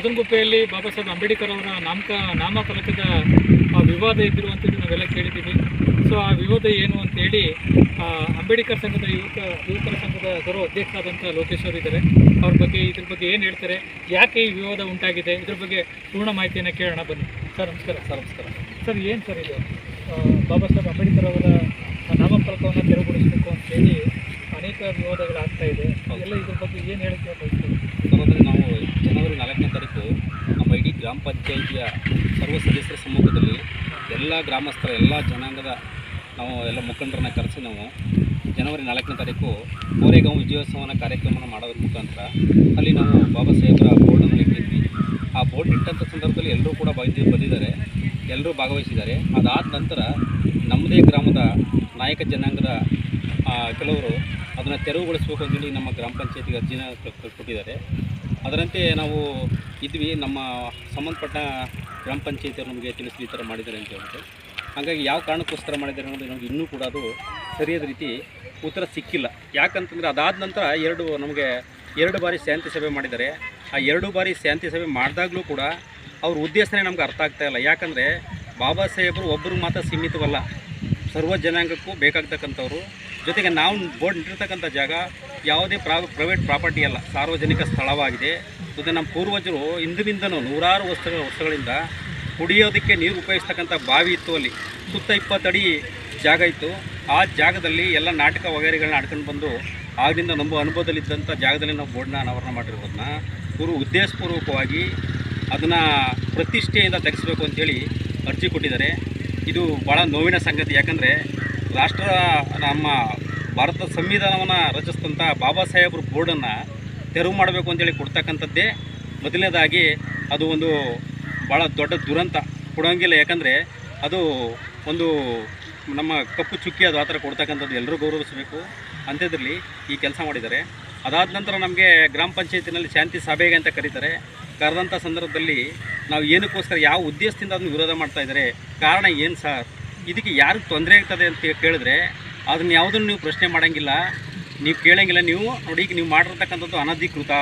ಬದನಗುಪ್ಪೆಯಲ್ಲಿ ಬಾಬಾ ಸಾಹೇಬ್ ಅಂಬೇಡ್ಕರ್ ಅವರ ನಾಮಕ ನಾಮಫಲಕದ ವಿವಾದ ಇದ್ದಿರುವಂಥದ್ದು ನಾವೆಲ್ಲ ಕೇಳಿದ್ದೀವಿ. ಸೊ ಆ ವಿವಾದ ಏನು ಅಂತೇಳಿ ಅಂಬೇಡ್ಕರ್ ಸಂಘದ ಯುವಕ ಯುವಕರ ಸಂಘದ ಗೌರವ ಅಧ್ಯಕ್ಷರಾದಂಥ ಲೋಕೇಶ್ ಅವರು ಇದ್ದಾರೆ. ಅವ್ರ ಬಗ್ಗೆ ಇದ್ರ ಬಗ್ಗೆ ಏನು ಹೇಳ್ತಾರೆ ಯಾಕೆ ಈ ವಿವಾದ ಉಂಟಾಗಿದೆ ಇದ್ರ ಬಗ್ಗೆ ಪೂರ್ಣ ಮಾಹಿತಿಯನ್ನು ಕೇಳೋಣ ಬನ್ನಿ. ಸರ್ ನಮಸ್ಕಾರ. ಸರ್ ನಮಸ್ಕಾರ. ಸರ್ ಏನು ಸರ್ ಇದು? ಬಾಬಾ ಸಾಹೇಬ್ ಅಂಬೇಡ್ಕರ್ ಅವರ ನಾಮಫಲಕವನ್ನು ತೆರವುಗೊಳಿಸಬೇಕು ಅಂತೇಳಿ ಅನೇಕ ವಿವಾದಗಳಾಗ್ತಾ ಇದೆ. ಎಲ್ಲ ಇದ್ರ ಬಗ್ಗೆ ಏನು ಬಯಸ್ತೀವಿ ಸರ್ ನಾವು ಜನವರಿ ನಾಲ್ಕನೇ ತಾರೀಕು ನಮ್ಮ ಇಡೀ ಗ್ರಾಮ ಪಂಚಾಯಿತಿಯ ಸರ್ವ ಸದಸ್ಯರ ಸಮ್ಮುಖದಲ್ಲಿ ಎಲ್ಲ ಗ್ರಾಮಸ್ಥರ ಎಲ್ಲ ಜನಾಂಗದ ನಾವು ಎಲ್ಲ ಮುಖಂಡರನ್ನ ಕರೆಸಿ ನಾವು ಜನವರಿ ನಾಲ್ಕನೇ ತಾರೀಕು ಕೋರೆಗಾಂವ್ ವಿಜಯೋತ್ಸವನ ಕಾರ್ಯಕ್ರಮನ ಮಾಡೋದ್ರ ಮುಖಾಂತರ ಅಲ್ಲಿ ನಾವು ಬಾಬಾ ಸಾಹೇಬರ ಬೋರ್ಡನ್ನು ಇಟ್ಟಿದ್ವಿ. ಆ ಬೋರ್ಡ್ ಇಟ್ಟಂಥ ಸಂದರ್ಭದಲ್ಲಿ ಎಲ್ಲರೂ ಕೂಡ ಬಂದಿ ಬಂದಿದ್ದಾರೆ. ಎಲ್ಲರೂ ಭಾಗವಹಿಸಿದ್ದಾರೆ. ಅದಾದ ನಂತರ ನಮ್ಮದೇ ಗ್ರಾಮದ ನಾಯಕ ಜನಾಂಗದ ಕೆಲವರು ಅದನ್ನು ತೆರವುಗೊಳಿಸಬೇಕು ಅಂತೇಳಿ ನಮ್ಮ ಗ್ರಾಮ ಪಂಚಾಯತಿಗೆ ಅರ್ಜಿನ ಕೊಟ್ಟಿದ್ದಾರೆ ಅದರಂತೆ ನಾವು ಇದ್ವಿ. ನಮ್ಮ ಸಂಬಂಧಪಟ್ಟ ಗ್ರಾಮ ಪಂಚಾಯತಿಯವರು ನಮಗೆ ತಿಳಿಸಿ ಈ ಥರ ಮಾಡಿದ್ದಾರೆ ಅಂತ ಹೇಳ್ಬಿಟ್ಟು. ಹಾಗಾಗಿ ಯಾವ ಕಾರಣಕ್ಕೋಸ್ಕರ ಮಾಡಿದ್ದಾರೆ ಅನ್ನೋದು ನಮಗೆ ಇನ್ನೂ ಕೂಡ ಅದು ಸರಿಯಾದ ರೀತಿ ಉತ್ತರ ಸಿಕ್ಕಿಲ್ಲ. ಯಾಕಂತಂದರೆ ಅದಾದ ನಂತರ ಎರಡು ನಮಗೆ ಎರಡು ಬಾರಿ ಶಾಂತಿ ಸಭೆ ಮಾಡಿದ್ದಾರೆ. ಆ ಎರಡು ಬಾರಿ ಶಾಂತಿ ಸಭೆ ಮಾಡಿದಾಗಲೂ ಕೂಡ ಅವ್ರ ಉದ್ದೇಶನೇ ನಮ್ಗೆ ಅರ್ಥ ಆಗ್ತಾ ಇಲ್ಲ. ಯಾಕಂದರೆ ಬಾಬಾ ಸಾಹೇಬರು ಒಬ್ಬರು ಮಾತ್ರ ಸೀಮಿತವಲ್ಲ. ಸರ್ವ ಜನಾಂಗಕ್ಕೂ ಬೇಕಾಗ್ತಕ್ಕಂಥವ್ರು. ಜೊತೆಗೆ ನಾವು ಬೋರ್ಡ್ ಜಾಗ ಯಾವುದೇ ಪ್ರಾ ಪ್ರೈವೇಟ್ ಪ್ರಾಪರ್ಟಿ ಅಲ್ಲ, ಸಾರ್ವಜನಿಕ ಸ್ಥಳವಾಗಿದೆ. ಮತ್ತು ನಮ್ಮ ಪೂರ್ವಜರು ಇಂದಿನಿಂದನೂ ನೂರಾರು ವರ್ಷಗಳ, ವರ್ಷಗಳಿಂದ ಕುಡಿಯೋದಕ್ಕೆ ನೀರು ಉಪಯೋಗಿಸ್ತಕ್ಕಂಥ ಬಾವಿ ಇತ್ತು ಅಲ್ಲಿ. ಸುತ್ತ ಇಪ್ಪತ್ತಡಿ ಜಾಗ ಇತ್ತು. ಆ ಜಾಗದಲ್ಲಿ ಎಲ್ಲ ನಾಟಕ ವಗೈರೆಗಳನ್ನ ಆಡ್ಕೊಂಡು ಬಂದು ಆಗಿಂದ ನಮ್ಮ ಅನುಭವದಲ್ಲಿದ್ದಂಥ ಜಾಗದಲ್ಲಿ ನಾವು ಬೋರ್ಡ್ನ ಅನಾವರಣ ಮಾಡಿರೋದನ್ನ ಇವರು ಉದ್ದೇಶಪೂರ್ವಕವಾಗಿ ಅದನ್ನು ಪ್ರತಿಷ್ಠೆಯಿಂದ ತೆಗೆಸಬೇಕು ಅಂತೇಳಿ ಅರ್ಜಿ ಕೊಟ್ಟಿದ್ದಾರೆ. ಇದು ಭಾಳ ನೋವಿನ ಸಂಗತಿ. ಯಾಕಂದರೆ ರಾಷ್ಟ್ರ, ನಮ್ಮ ಭಾರತ ಸಂವಿಧಾನವನ್ನು ರಚಿಸಿದಂಥ ಬಾಬಾ ಸಾಹೇಬ್ರ ಬೋರ್ಡನ್ನು ತೆರವು ಮಾಡಬೇಕು ಅಂತೇಳಿ ಕೊಡ್ತಕ್ಕಂಥದ್ದೇ ಮೊದಲನೇದಾಗಿ ಅದು ಒಂದು ಭಾಳ ದೊಡ್ಡ ದುರಂತ ಕೊಡೋಂಗಿಲ್ಲ. ಯಾಕಂದರೆ ಅದು ಒಂದು ನಮ್ಮ ಕಪ್ಪು ಚುಕ್ಕಿ ಅದು ಆ ಥರ ಕೊಡ್ತಕ್ಕಂಥದ್ದು ಎಲ್ಲರೂ ಗೌರವಿಸಬೇಕು. ಅಂಥದ್ರಲ್ಲಿ ಈ ಕೆಲಸ ಮಾಡಿದ್ದಾರೆ. ಅದಾದ ನಂತರ ನಮಗೆ ಗ್ರಾಮ ಪಂಚಾಯತಿನಲ್ಲಿ ಶಾಂತಿ ಸಭೆಗೆ ಅಂತ ಕರೀತಾರೆ. ಕರೆದಂಥ ಸಂದರ್ಭದಲ್ಲಿ ನಾವು ಏನಕ್ಕೋಸ್ಕರ ಯಾವ ಉದ್ದೇಶದಿಂದ ಅದನ್ನು ವಿರೋಧ ಮಾಡ್ತಾ ಇದ್ದಾರೆ, ಕಾರಣ ಏನು ಸರ್? ಇದಕ್ಕೆ ಯಾರಿಗೆ ತೊಂದರೆ ಆಗ್ತದೆ ಅಂತ ಕೇಳಿದ್ರೆ ಅದನ್ನ ಯಾವುದನ್ನು ನೀವು ಪ್ರಶ್ನೆ ಮಾಡೋಂಗಿಲ್ಲ. ನೀವು ಕೇಳೋಂಗಿಲ್ಲ, ನೀವು ನೋಡಿ ಈಗ ನೀವು ಮಾಡಿರ್ತಕ್ಕಂಥದ್ದು ಅನಧಿಕೃತ.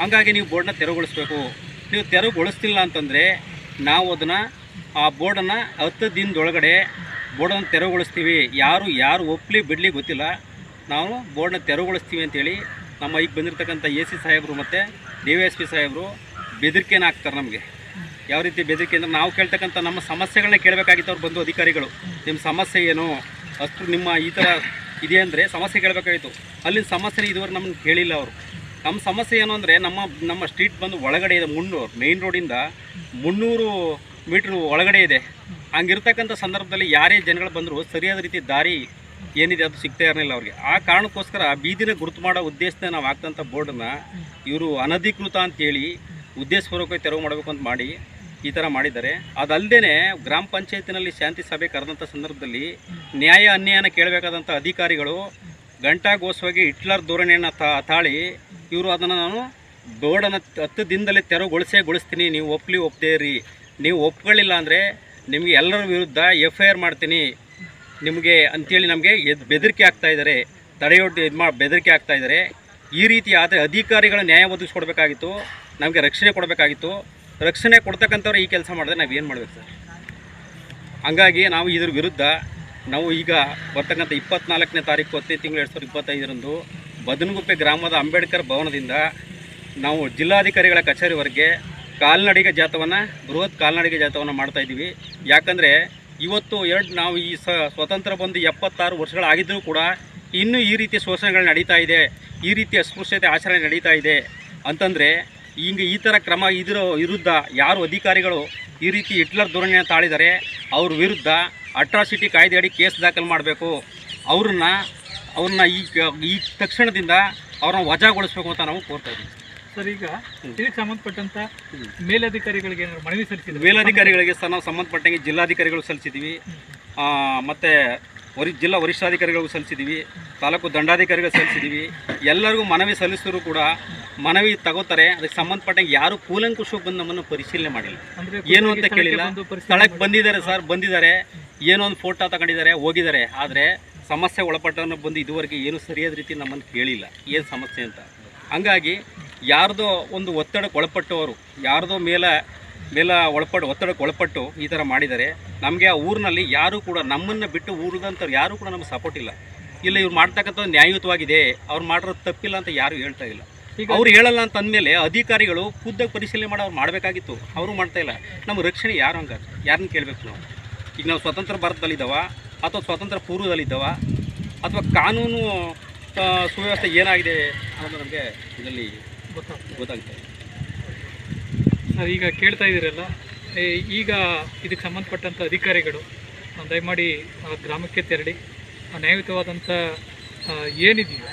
ಹಾಗಾಗಿ ನೀವು ಬೋರ್ಡನ್ನ ತೆರವುಗೊಳಿಸ್ಬೇಕು. ನೀವು ತೆರವುಗೊಳಿಸ್ತಿಲ್ಲ ಅಂತಂದರೆ ನಾವು ಅದನ್ನು ಆ ಬೋರ್ಡನ್ನು ಹತ್ತು ದಿನದೊಳಗಡೆ ಬೋರ್ಡನ್ನು ತೆರವುಗೊಳಿಸ್ತೀವಿ. ಯಾರು ಯಾರು ಒಪ್ಪಲಿ ಬಿಡಲಿ ಗೊತ್ತಿಲ್ಲ. ನಾವು ಬೋರ್ಡನ್ನ ತೆರವುಗೊಳಿಸ್ತೀವಿ ಅಂತೇಳಿ ನಮ್ಮ ಈಗ ಬಂದಿರತಕ್ಕಂಥ ಎ ಸಿ ಸಾಹೇಬರು ಮತ್ತು ಡಿ ವೈ ಎಸ್ ಪಿ ಸಾಹೇಬರು ಬೆದರಿಕೆನ ಹಾಕ್ತಾರೆ ನಮಗೆ. ಯಾವ ರೀತಿ ಬೆದರಿಕೆ ಅಂದರೆ ನಾವು ಕೇಳ್ತಕ್ಕಂಥ ನಮ್ಮ ಸಮಸ್ಯೆಗಳನ್ನ ಕೇಳಬೇಕಾಗಿತ್ತು ಅವ್ರು ಬಂದು ಅಧಿಕಾರಿಗಳು. ನಿಮ್ಮ ಸಮಸ್ಯೆ ಏನು? ಅಷ್ಟು ನಿಮ್ಮ ಈ ಥರ ಇದೆ ಅಂದರೆ ಸಮಸ್ಯೆ ಕೇಳಬೇಕಾಗಿತ್ತು. ಅಲ್ಲಿನ ಸಮಸ್ಯೆ ಇದುವರೆಗೆ ನಮ್ಗೆ ಕೇಳಿಲ್ಲ ಅವರು. ನಮ್ಮ ಸಮಸ್ಯೆ ಏನು ಅಂದರೆ ನಮ್ಮ ನಮ್ಮ ಸ್ಟ್ರೀಟ್ ಬಂದು ಒಳಗಡೆ ಇದೆ, ಮುನ್ನೂರು ಮೇಯ್ನ್ ರೋಡಿಂದ ಮುನ್ನೂರು ಮೀಟ್ರ್ ಒಳಗಡೆ ಇದೆ. ಹಂಗಿರ್ತಕ್ಕಂಥ ಸಂದರ್ಭದಲ್ಲಿ ಯಾರೇ ಜನಗಳು ಬಂದರೂ ಸರಿಯಾದ ರೀತಿ ದಾರಿ ಏನಿದೆ ಅದು ಸಿಗ್ತಾ ಇರಲಿಲ್ಲ ಅವ್ರಿಗೆ. ಆ ಕಾರಣಕ್ಕೋಸ್ಕರ ಬೀದಿನ ಗುರುತು ಮಾಡೋ ಉದ್ದೇಶದಿಂದ ನಾವು ಹಾಕ್ತಂಥ ಬೋರ್ಡನ್ನು ಇವರು ಅನಧಿಕೃತ ಅಂತೇಳಿ ಉದ್ದೇಶಪೂರ್ವಕವಾಗಿ ತೆರವು ಮಾಡಬೇಕು ಅಂತ ಮಾಡಿ ಈ ಥರ ಮಾಡಿದ್ದಾರೆ. ಅದಲ್ಲದೆ ಗ್ರಾಮ ಪಂಚಾಯತಿನಲ್ಲಿ ಶಾಂತಿ ಸಭೆ ಕರೆದಂಥ ಸಂದರ್ಭದಲ್ಲಿ ನ್ಯಾಯ ಅನ್ಯಾಯನ ಕೇಳಬೇಕಾದಂಥ ಅಧಿಕಾರಿಗಳು ಗಂಟಾಗೋಸ್ವಾಗಿ ಹಿಟ್ಲರ್ ಧೋರಣೆಯನ್ನು ತಾಳಿ ಇವರು ಅದನ್ನು ನಾನು ಬೋರ್ಡನ್ನು ಹತ್ತು ದಿನದಲ್ಲೇ ತೆರವುಗೊಳಿಸೇ ಗೊಳಿಸ್ತೀನಿ. ನೀವು ಒಪ್ಪಲಿ ಒಪ್ಪದೇ ಇರಿ. ನೀವು ಒಪ್ಕೊಳ್ಳಿಲ್ಲ ಅಂದರೆ ನಿಮಗೆ ಎಲ್ಲರ ವಿರುದ್ಧ ಎಫ್ ಐ ಆರ್ ಮಾಡ್ತೀನಿ. ನಿಮಗೆ ಅಂತೇಳಿ ನಮಗೆ ಎದ್, ಬೆದರಿಕೆ ಆಗ್ತಾ ಇದ್ದಾರೆ. ತಡೆಯೊಡ್ಡಿ ಇದು ಮಾಡಿ ಬೆದರಿಕೆ ಆಗ್ತಾ ಇದ್ದಾರೆ. ಈ ರೀತಿ ಆದರೆ ಅಧಿಕಾರಿಗಳ ನ್ಯಾಯ ಒದಗಿಸ್ಕೊಡ್ಬೇಕಾಗಿತ್ತು. ನಮಗೆ ರಕ್ಷಣೆ ಕೊಡಬೇಕಾಗಿತ್ತು. ರಕ್ಷಣೆ ಕೊಡ್ತಕ್ಕಂಥವ್ರು ಈ ಕೆಲಸ ಮಾಡಿದ್ರೆ ನಾವು ಏನು ಮಾಡಬೇಕು ಸರ್? ಹಂಗಾಗಿ ನಾವು ಇದ್ರ ವಿರುದ್ಧ ನಾವು ಈಗ ಬರ್ತಕ್ಕಂಥ ಇಪ್ಪತ್ನಾಲ್ಕನೇ ತಾರೀಕು ಹತ್ತನೇ ತಿಂಗಳು ಎರಡು ಸಾವಿರದ ಇಪ್ಪತ್ತೈದರಂದು ಬದನಗುಪ್ಪೆ ಗ್ರಾಮದ ಅಂಬೇಡ್ಕರ್ ಭವನದಿಂದ ನಾವು ಜಿಲ್ಲಾಧಿಕಾರಿಗಳ ಕಚೇರಿವರೆಗೆ ಕಾಲ್ನಡಿಗೆ ಜಾಥವನ್ನು ಬೃಹತ್ ಕಾಲ್ನಡಿಗೆ ಜಾಥವನ್ನು ಮಾಡ್ತಾ ಇದ್ದೀವಿ. ಯಾಕಂದರೆ ಇವತ್ತು ಎರಡು ನಾವು ಈ ಸ್ವತಂತ್ರ ಬಂದು ಎಪ್ಪತ್ತಾರು ವರ್ಷಗಳಾಗಿದ್ದರೂ ಕೂಡ ಇನ್ನೂ ಈ ರೀತಿ ಶೋಷಣೆಗಳು ನಡೀತಾ ಇದೆ, ಈ ರೀತಿ ಅಸ್ಪೃಶ್ಯತೆ ಆಚರಣೆ ನಡೀತಾ ಇದೆ ಅಂತಂದರೆ ಹಿಂಗೆ ಈ ಥರ ಕ್ರಮ ಇದರ ವಿರುದ್ಧ ಯಾರು ಅಧಿಕಾರಿಗಳು ಈ ರೀತಿ ಹಿಟ್ಲರ್ ಧೋರಣೆಯನ್ನು ತಾಳಿದರೆ ಅವ್ರ ವಿರುದ್ಧ ಅಟ್ರಾಸಿಟಿ ಕಾಯ್ದೆಯಡಿ ಕೇಸ್ ದಾಖಲು ಮಾಡಬೇಕು. ಅವ್ರನ್ನ ಅವ್ರನ್ನ ಈ ಈ ತಕ್ಷಣದಿಂದ ಅವ್ರನ್ನ ವಜಾಗೊಳಿಸ್ಬೇಕು ಅಂತ ನಾವು ಕೋರ್ತಾ ಇದ್ದೀವಿ. ಸರ್ ಈಗ ಇದಕ್ಕೆ ಸಂಬಂಧಪಟ್ಟಂತ ಮೇಲಧಿಕಾರಿಗಳಿಗೆ ಏನಾದ್ರು ಮನವಿ ಸಲ್ಲಿಸಿದ್ವಿ ಮೇಲಧಿಕಾರಿಗಳಿಗೆ ಸಹ ನಾವು ಸಂಬಂಧಪಟ್ಟಂಗೆ ಜಿಲ್ಲಾಧಿಕಾರಿಗಳು ಸಲ್ಲಿಸಿದ್ದೀವಿ. ಮತ್ತು ವರಿ ಜಿಲ್ಲಾ ವರಿಷ್ಠಾಧಿಕಾರಿಗಳಿಗೂ ಸಲ್ಲಿಸಿದ್ದೀವಿ. ತಾಲೂಕು ದಂಡಾಧಿಕಾರಿಗಳು ಸಲ್ಲಿಸಿದ್ದೀವಿ. ಎಲ್ಲರಿಗೂ ಮನವಿ ಸಲ್ಲಿಸಿದ್ರು ಕೂಡ ಮನವಿ ತಗೋತಾರೆ ಅದಕ್ಕೆ ಸಂಬಂಧಪಟ್ಟಂಗೆ ಯಾರು ಕೂಲಂಕುಷವಾಗಿ ಬಂದು ನಮ್ಮನ್ನು ಪರಿಶೀಲನೆ ಮಾಡಿಲ್ಲ. ಏನು ಅಂತ ಕೇಳಿಲ್ಲ. ಸ್ಥಳಕ್ಕೆ ಬಂದಿದ್ದಾರೆ ಸರ್ ಬಂದಿದ್ದಾರೆ. ಏನೋ ಒಂದು ಫೋಟೋ ತಗೊಂಡಿದ್ದಾರೆ ಹೋಗಿದ್ದಾರೆ. ಆದರೆ ಸಮಸ್ಯೆ ಒಳಪಟ್ಟವನ್ನ ಬಂದು ಇದುವರೆಗೆ ಏನು ಸರಿಯಾದ ರೀತಿ ನಮ್ಮನ್ನು ಕೇಳಿಲ್ಲ. ಏನು ಸಮಸ್ಯೆ ಅಂತ. ಹಂಗಾಗಿ ಯಾರ್ದೋ ಒಂದು ಒತ್ತಡಕ್ಕೆ ಒಳಪಟ್ಟವರು ಯಾರ್ದೋ ಮೇಲೆ ಮೇಲ ಒಳಪಟ್ಟು ಒತ್ತಡಕ್ಕೆ ಒಳಪಟ್ಟು ಈ ಥರ ಮಾಡಿದ್ದಾರೆ. ನಮಗೆ ಆ ಊರಿನಲ್ಲಿ ಯಾರೂ ಕೂಡ ನಮ್ಮನ್ನು ಬಿಟ್ಟು ಊರಿದಂಥವ್ರು ಯಾರೂ ಕೂಡ ನಮಗೆ ಸಪೋರ್ಟ್ ಇಲ್ಲ. ಇಲ್ಲ ಇವ್ರು ಮಾಡ್ತಕ್ಕಂಥ ನ್ಯಾಯಯುತವಾಗಿದೆ. ಅವ್ರು ಮಾಡಿರೋದು ತಪ್ಪಿಲ್ಲ ಅಂತ ಯಾರೂ ಹೇಳ್ತಾ ಇಲ್ಲ. ಅವ್ರು ಹೇಳಲ್ಲ ಅಂತ ಅಂದಮೇಲೆ ಅಧಿಕಾರಿಗಳು ಖುದ್ದಾಗಿ ಪರಿಶೀಲನೆ ಮಾಡಿ ಅವ್ರು ಮಾಡಬೇಕಾಗಿತ್ತು. ಅವರು ಮಾಡ್ತಾ ಇಲ್ಲ. ನಮ್ಮ ರಕ್ಷಣೆ ಯಾರು ಹಂಗ? ಯಾರನ್ನ ಕೇಳಬೇಕು ನಾವು? ಈಗ ನಾವು ಸ್ವತಂತ್ರ ಭಾರತದಲ್ಲಿದ್ದಾವ ಅಥವಾ ಸ್ವತಂತ್ರ ಪೂರ್ವದಲ್ಲಿದ್ದಾವ ಅಥವಾ ಕಾನೂನು ಸುವ್ಯವಸ್ಥೆ ಏನಾಗಿದೆ ಅನ್ನೋದು ನಮಗೆ ಇದರಲ್ಲಿ ಗೊತ್ತಾಗ್ತದೆ. ಸರ್ ಈಗ ಕೇಳ್ತಾ ಇದ್ದೀರಲ್ಲ ಈಗ ಇದಕ್ಕೆ ಸಂಬಂಧಪಟ್ಟಂಥ ಅಧಿಕಾರಿಗಳು ದಯಮಾಡಿ ಆ ಗ್ರಾಮಕ್ಕೆ ತೆರಳಿ ನ್ಯಾಯಯುತವಾದಂಥ ಏನಿದೆಯೋ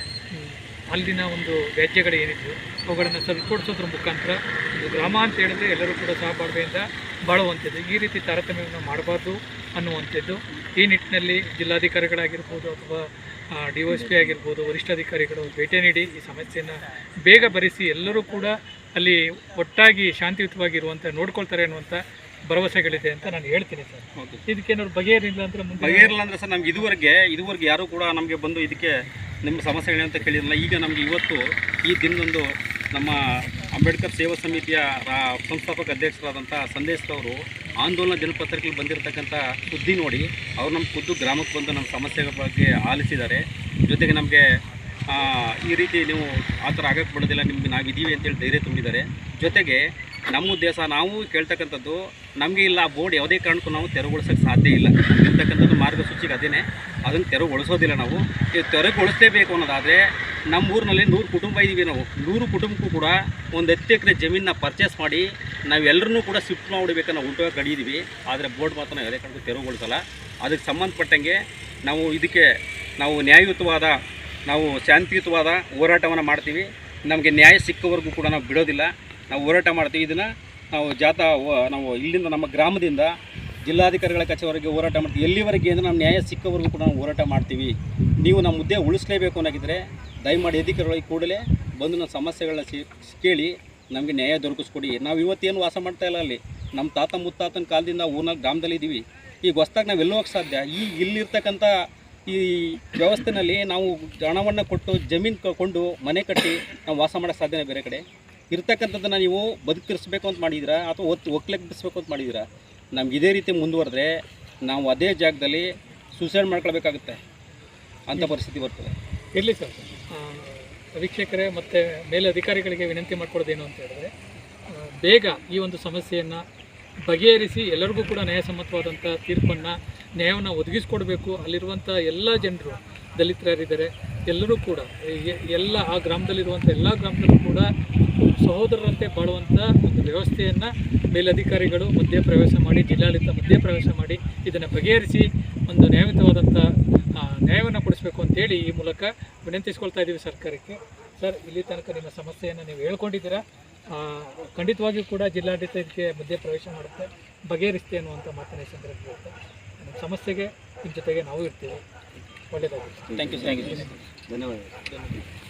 ಅಲ್ಲಿನ ಒಂದು ವ್ಯಾಜ್ಯಗಳು ಏನಿದೆಯೋ ಅವುಗಳನ್ನು ಸರಿಪಡಿಸೋದ್ರ ಮುಖಾಂತರ ಒಂದು ಗ್ರಾಮ ಅಂತ ಹೇಳಿದ್ರೆ ಎಲ್ಲರೂ ಕೂಡ ಸಹಬಾಳ್ವೆಯಿಂದ ಬಾಳುವಂಥದ್ದು. ಈ ರೀತಿ ತಾರತಮ್ಯವನ್ನು ಮಾಡಬಾರ್ದು ಅನ್ನುವಂಥದ್ದು. ಈ ನಿಟ್ಟಿನಲ್ಲಿ ಜಿಲ್ಲಾಧಿಕಾರಿಗಳಾಗಿರ್ಬೋದು ಅಥವಾ ಡಿ ಎಸ್ ಪಿ ಆಗಿರ್ಬೋದು ವರಿಷ್ಠಾಧಿಕಾರಿಗಳು ಭೇಟಿ ನೀಡಿ ಈ ಸಮಸ್ಯೆಯನ್ನು ಬೇಗ ಭರಿಸಿ ಎಲ್ಲರೂ ಕೂಡ ಅಲ್ಲಿ ಒಟ್ಟಾಗಿ ಶಾಂತಿಯುತವಾಗಿರುವಂಥ ನೋಡ್ಕೊಳ್ತಾರೆ ಅನ್ನುವಂಥ ಭರವಸೆಗಳಿದೆ ಅಂತ ನಾನು ಹೇಳ್ತೀನಿ ಸರ್. ಇದಕ್ಕೆ ಇದಕ್ಕೇನಾದ್ರು ಬಗೆಹರಿಲ್ಲ ಅಂದ್ರೆ ಬಗೆಹರಿಲ್ಲ ಅಂದ್ರೆ ಸರ್ ನಮ್ಗೆ ಇದುವರೆಗೆ ಇದುವರೆಗೆ ಯಾರು ಕೂಡ ನಮಗೆ ಬಂದು ಇದಕ್ಕೆ ನಿಮ್ಮ ಸಮಸ್ಯೆಗಳೇನು ಅಂತ ಕೇಳಿದ್ರಲ್ಲ ಈಗ ನಮಗೆ ಇವತ್ತು ಈ ದಿನದಂದು ನಮ್ಮ ಅಂಬೇಡ್ಕರ್ ಸೇವಾ ಸಮಿತಿಯ ಸಂಸ್ಥಾಪಕ ಅಧ್ಯಕ್ಷರಾದಂಥ ಸಂದೇಶ್ ಅವರು ಆಂದೋಲನ ದಿನಪತ್ರಿಕೆಯಲ್ಲಿ ಬಂದಿರತಕ್ಕಂಥ ಸುದ್ದಿ ನೋಡಿ, ಅವರು ನಮ್ಮ ಖುದ್ದು ಗ್ರಾಮಕ್ಕೆ ಬಂದು ನಮ್ಮ ಸಮಸ್ಯೆಗಳ ಬಗ್ಗೆ ಆಲಿಸಿದ್ದಾರೆ. ಜೊತೆಗೆ ನಮಗೆ ಈ ರೀತಿ ನೀವು ಆ ಥರ ಆಗಕ್ಕೆ ಬಿಡೋದಿಲ್ಲ, ನಿಮ್ಗೆ ನಾವಿದ್ದೀವಿ ಅಂತೇಳಿ ಧೈರ್ಯ ತುಂಬಿದ್ದಾರೆ. ಜೊತೆಗೆ ನಮ್ಮ ಉದ್ದೇಶ, ನಾವು ಕೇಳ್ತಕ್ಕಂಥದ್ದು ನಮಗೆ ಇಲ್ಲ ಬೋರ್ಡ್ ಯಾವುದೇ ಕಾರಣಕ್ಕೂ ನಾವು ತೆರವುಗೊಳಿಸೋಕ್ಕೆ ಸಾಧ್ಯ ಇಲ್ಲ ಅಂತಕ್ಕಂಥದ್ದು ಮಾರ್ಗಸೂಚಿಗೆ ಅದೇನೆ. ಅದನ್ನು ತೆರವುಗೊಳಿಸೋದಿಲ್ಲ ನಾವು. ಈ ತೆರವುಗೊಳಿಸಲೇಬೇಕು ಅನ್ನೋದಾದರೆ ನಮ್ಮ ಊರಿನಲ್ಲಿ ನೂರು ಕುಟುಂಬ ಇದ್ದೀವಿ ನಾವು. ನೂರು ಕುಟುಂಬಕ್ಕೂ ಕೂಡ ಒಂದು ಹತ್ತು ಎಕರೆ ಜಮೀನನ್ನ ಪರ್ಚೇಸ್ ಮಾಡಿ ನಾವೆಲ್ಲರೂ ಕೂಡ ಶಿಫ್ಟ್ ಮಾಡಿಬಿಡಬೇಕನ್ನೋ ಉಂಟು ಕಡಿದೀವಿ ಆದರೆ ಬೋರ್ಡ್ ಮಾತ್ರ ನಾವು ಯಾವುದೇ ಕಡೆಗೂ ತೆರವುಗೊಳಿಸಲ್ಲ ಅದಕ್ಕೆ ಸಂಬಂಧಪಟ್ಟಂಗೆ ನಾವು ಇದಕ್ಕೆ ನಾವು ನ್ಯಾಯಯುತವಾದ, ನಾವು ಶಾಂತಿಯುತವಾದ ಹೋರಾಟವನ್ನು ಮಾಡ್ತೀವಿ. ನಮಗೆ ನ್ಯಾಯ ಸಿಕ್ಕವರೆಗೂ ಕೂಡ ನಾವು ಬಿಡೋದಿಲ್ಲ. ನಾವು ಹೋರಾಟ ಮಾಡ್ತೀವಿ. ಇದನ್ನು ನಾವು ವ- ನಾವು ಇಲ್ಲಿಂದ ನಮ್ಮ ಗ್ರಾಮದಿಂದ ಜಿಲ್ಲಾಧಿಕಾರಿಗಳ ಕಚೇರಿವರೆಗೆ ಹೋರಾಟ ಮಾಡ್ತೀವಿ. ಎಲ್ಲಿವರೆಗೆ ಅಂದರೆ ನಮ್ಮ ನ್ಯಾಯ ಸಿಕ್ಕವರೆಗೂ ಕೂಡ ನಾವು ಹೋರಾಟ ಮಾಡ್ತೀವಿ. ನೀವು ನಮ್ಮ ಹುದ್ದೆ ಉಳಿಸ್ಲೇಬೇಕು ಅನ್ನೋಕ್ಕಿದ್ರೆ ದಯಮಾಡಿ ಅಧಿಕಾರಿಗಳಿಗೆ ಕೂಡಲೇ ಬಂದು ನಮ್ಮ ಸಮಸ್ಯೆಗಳನ್ನ ಕೇಳಿ ನಮಗೆ ನ್ಯಾಯ ದೊರಕಿಸ್ಕೊಡಿ. ನಾವು ಇವತ್ತೇನು ವಾಸ ಮಾಡ್ತಾ ಇಲ್ಲ ಅಲ್ಲಿ. ನಮ್ಮ ತಾತ ಮುತ್ತಾತನ ಕಾಲದಿಂದ ಊರ್ನ ಗ್ರಾಮದಲ್ಲಿ ಇದ್ದೀವಿ ಈಗ ಹೊಸ್ದಾಗಿ ನಾವು ಎಲ್ಲೋಗಿ ಹೋಗಕ್ಕೆ ಸಾಧ್ಯ? ಈ ಇಲ್ಲಿರ್ತಕ್ಕಂಥ ಈ ವ್ಯವಸ್ಥೆನಲ್ಲಿ ನಾವು ಹಣವನ್ನು ಕೊಟ್ಟು ಜಮೀನು ಕೊಂಡು ಮನೆ ಕಟ್ಟಿ ನಾವು ವಾಸ ಮಾಡೋಕ್ಕೆ ಸಾಧ್ಯನೇ ಬೇರೆ ಕಡೆ? ಇರ್ತಕ್ಕಂಥದ್ದನ್ನು ನೀವು ಬದುಕಿರಿಸ್ಬೇಕು ಅಂತ ಮಾಡಿದ್ದೀರಾ ಅಥವಾ ಒತ್ತು ಒಕ್ಕಲೆಬ್ಬಿಸ್ಬೇಕು ಅಂತ ಮಾಡಿದ್ದೀರಾ ನಮ್ಗೆ ಇದೇ ರೀತಿ ಮುಂದುವರೆದ್ರೆ ನಾವು ಅದೇ ಜಾಗದಲ್ಲಿ ಸೂಸೈಡ್ ಮಾಡ್ಕೊಳ್ಬೇಕಾಗುತ್ತೆ ಅಂಥ ಪರಿಸ್ಥಿತಿ ಬರ್ತದೆ. ಇರಲಿ ಸರ್. ವೀಕ್ಷಕರೇ ಮತ್ತು ಮೇಲೆ ಅಧಿಕಾರಿಗಳಿಗೆ ವಿನಂತಿ ಮಾಡ್ಕೊಳ್ಳೋದೇನು ಅಂತ ಹೇಳಿದ್ರೆ ಬೇಗ ಈ ಒಂದು ಸಮಸ್ಯೆಯನ್ನು ಬಗೆಹರಿಸಿ ಎಲ್ಲರಿಗೂ ಕೂಡ ನ್ಯಾಯಸಮ್ಮತವಾದಂಥ ತೀರ್ಪನ್ನು, ನ್ಯಾಯವನ್ನು ಒದಗಿಸ್ಕೊಡ್ಬೇಕು. ಅಲ್ಲಿರುವಂಥ ಎಲ್ಲ ಜನರು ದಲಿತರಿದ್ದಾರೆ, ಎಲ್ಲರೂ ಕೂಡ ಎಲ್ಲ ಆ ಗ್ರಾಮದಲ್ಲಿರುವಂಥ ಎಲ್ಲ ಗ್ರಾಮದಲ್ಲೂ ಕೂಡ ಸಹೋದರರಂತೆ ಬಾಳುವಂಥ ಒಂದು ವ್ಯವಸ್ಥೆಯನ್ನು ಮೇಲಧಿಕಾರಿಗಳು ಮಧ್ಯೆ ಪ್ರವೇಶ ಮಾಡಿ ಜಿಲ್ಲಾಡಳಿತ ಮಧ್ಯ ಪ್ರವೇಶ ಮಾಡಿ ಇದನ್ನು ಬಗೆಹರಿಸಿ ಒಂದು ನ್ಯಾಯಯುತವಾದಂಥ ಆ, ನ್ಯಾಯವನ್ನು ಕೊಡಿಸ್ಬೇಕು ಅಂತೇಳಿ ಈ ಮೂಲಕ ವಿನಂತಿಸ್ಕೊಳ್ತಾ ಇದ್ದೀವಿ ಸರ್ಕಾರಕ್ಕೆ. ಸರ್ ಇಲ್ಲಿ ತನಕ ನಿಮ್ಮ ಸಮಸ್ಯೆಯನ್ನು ನೀವು ಹೇಳ್ಕೊಂಡಿದ್ದೀರಾ? ಖಂಡಿತವಾಗಿಯೂ ಕೂಡ ಜಿಲ್ಲಾಡಳಿತ ಇದಕ್ಕೆ ಮಧ್ಯೆ ಪ್ರವೇಶ ಮಾಡುತ್ತೆ ಬಗೆಹರಿಸ್ತೆ ಅನ್ನುವಂಥ ಮಾತನ್ನ ಸಂದರ್ಭ ಸಂದರ್ಭದಲ್ಲಿ ಸಮಸ್ಯೆಗೆ ನಿಮ್ಮ ಜೊತೆಗೆ ನಾವು ಇರ್ತೀವಿ. ಒಳ್ಳೆಯದಾಗಿ ಥ್ಯಾಂಕ್ ಯು ಥ್ಯಾಂಕ್ ಯು ಧನ್ಯವಾದ